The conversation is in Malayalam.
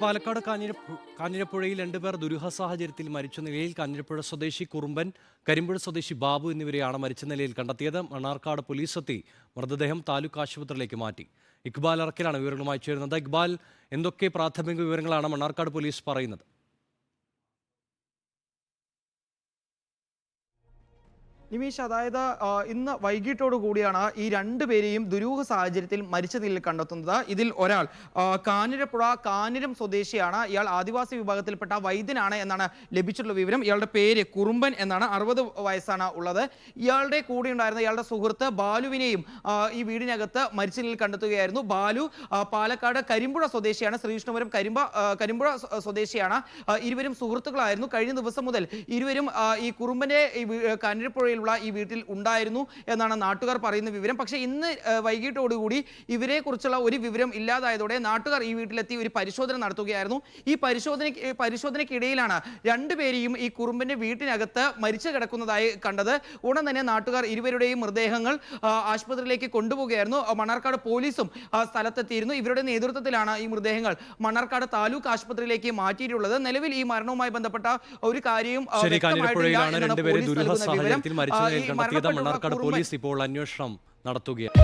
പാലക്കാട് കാഞ്ഞിരപ്പു കാഞ്ഞിരപ്പുഴയിൽ രണ്ടുപേർ ദുരൂഹ സാഹചര്യത്തിൽ മരിച്ച നിലയിൽ കാഞ്ഞിരപ്പുഴ സ്വദേശി കുറുമ്പൻ കരിമ്പുഴ സ്വദേശി ബാബു എന്നിവരെയാണ് മരിച്ച നിലയിൽ കണ്ടെത്തിയത്. മണ്ണാർക്കാട് പോലീസ് എത്തി മൃതദേഹം താലൂക്ക് ആശുപത്രിയിലേക്ക് മാറ്റി. ഇക്ബാൽ അറക്കലാണ് വിവരങ്ങളുമായി ചേരുന്നത്. ഇക്ബാൽ എന്തൊക്കെ പ്രാഥമിക വിവരങ്ങളാണ് മണ്ണാർക്കാട് പോലീസ് പറയുന്നത്? നിമീഷ് അതായത് ഇന്ന് വൈകിട്ടോടു കൂടിയാണ് ഈ രണ്ടു പേരെയും ദുരൂഹ സാഹചര്യത്തിൽ മരിച്ച നിലയിൽ കണ്ടെത്തുന്നത്. ഇതിൽ ഒരാൾ കാനിരപ്പുഴ കാഞ്ഞിരം സ്വദേശിയാണ്. ഇയാൾ ആദിവാസി വിഭാഗത്തിൽപ്പെട്ട വൈദ്യനാണ് എന്നാണ് ലഭിച്ചിട്ടുള്ള വിവരം. ഇയാളുടെ പേര് കുറുമ്പൻ എന്നാണ്. അറുപത് വയസ്സാണ് ഉള്ളത്. ഇയാളുടെ കൂടെ ഉണ്ടായിരുന്ന ഇയാളുടെ സുഹൃത്ത് ബാലുവിനെയും ഈ വീടിനകത്ത് മരിച്ച നിലയിൽ കണ്ടെത്തുകയായിരുന്നു. ബാലു പാലക്കാട് കരിമ്പുഴ സ്വദേശിയാണ്. ശ്രീകൃഷ്ണപുരം കരിമ്പ കരിമ്പുഴ സ്വദേശിയാണ്. ഇരുവരും സുഹൃത്തുക്കളായിരുന്നു. കഴിഞ്ഞ ദിവസം മുതൽ ഇരുവരും ഈ കുറുമ്പന്റെ ഈ വീ- ഈ വീട്ടിൽ ഉണ്ടായിരുന്നു എന്നാണ് നാട്ടുകാർ പറയുന്ന വിവരം. പക്ഷേ ഇന്ന് വൈകിട്ടോടുകൂടി ഇവരെ കുറിച്ചുള്ള ഒരു വിവരം ഇല്ലാതായതോടെ നാട്ടുകാർ ഈ വീട്ടിലെത്തി ഒരു പരിശോധന നടത്തുകയായിരുന്നു. ഈ പരിശോധന പരിശോധനയ്ക്കിടയിലാണ് രണ്ടുപേരെയും ഈ കുറുമ്പിന്റെ വീട്ടിനകത്ത് മരിച്ചു കിടക്കുന്നതായി കണ്ടത്. ഉടൻ തന്നെ നാട്ടുകാർ ഇരുവരുടെയും മൃതദേഹങ്ങൾ ആശുപത്രിയിലേക്ക് കൊണ്ടുപോവുകയായിരുന്നു ആ, മണ്ണാർക്കാട് പോലീസും സ്ഥലത്തെത്തിയിരുന്നു. ഇവരുടെ നേതൃത്വത്തിലാണ് ഈ മൃതദേഹങ്ങൾ മണ്ണാർക്കാട് താലൂക്ക് ആശുപത്രിയിലേക്ക് മാറ്റിയിട്ടുള്ളത്. നിലവിൽ ഈ മരണവുമായി ബന്ധപ്പെട്ട ഒരു കാര്യവും ആ, ശരി വ്യക്തമായിട്ടില്ല എന്നാണ് രണ്ടുപേരെ പോലീസ് നൽകുന്ന വിവരം. മരിച്ചതിനെ കണ്ടെത്തിയത് മണ്ണാർക്കാട് പോലീസ് ഇപ്പോൾ അന്വേഷണം നടത്തുകയാണ്.